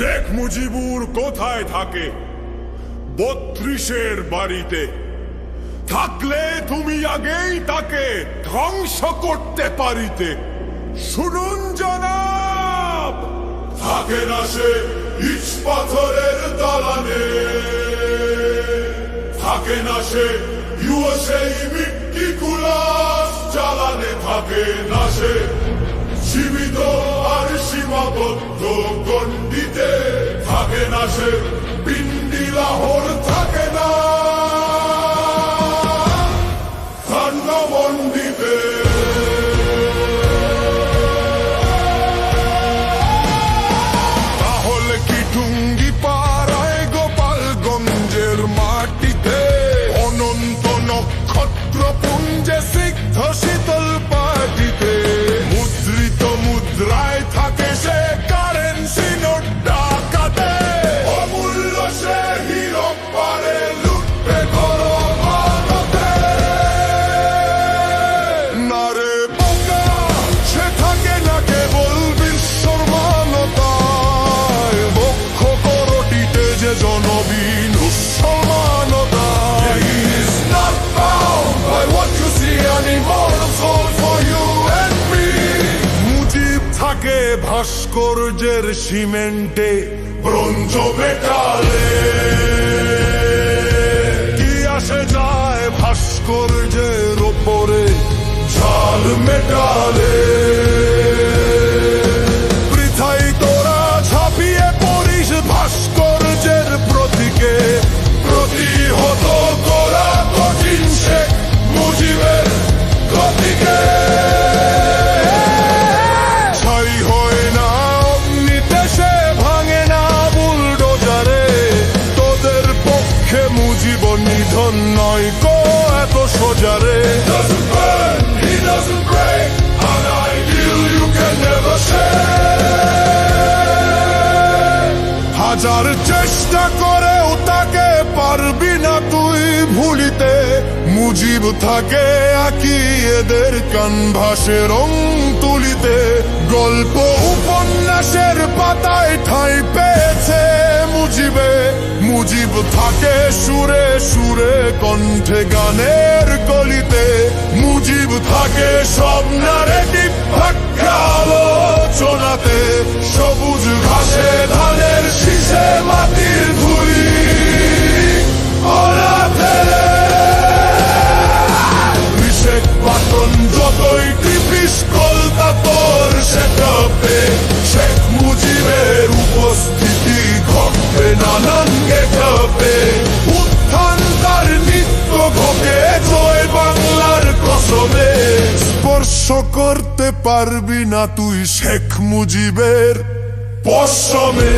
শেখ মুজিবুর কোথায় থাকে? বত্রিশের বাড়িতে। থাকলে তুমি আগেই তাকে ধ্বংস করতে পারিতে। শুনুন জনাব, থাকে না সে ইট পাথরের দালানে। থাকে না সে ইউএসএ মিট্টি কুলাস চালানে থাকে না সে সীমিত আর সীমাবদ্ধ গণ্ডিতে থাকে না সে ভাস্কর্যের সিমেন্টে ব্রঞ্জ মেটালে। কি আসে যায় ভাস্কর্যের ideal you can never share হাজার চেষ্টা করেও তাকে পারবি না তুই ভুলিতে। মুজিব থাকে আকি এদের কানভাসে রং তুলিতে। গল্প উপন্যাসের পাতায় মুজিব থাকে সুরে সুরে কণ্ঠে গানের কলিতে মুজিব করতে পারবি না তুই শেখ মুজিবের পশমে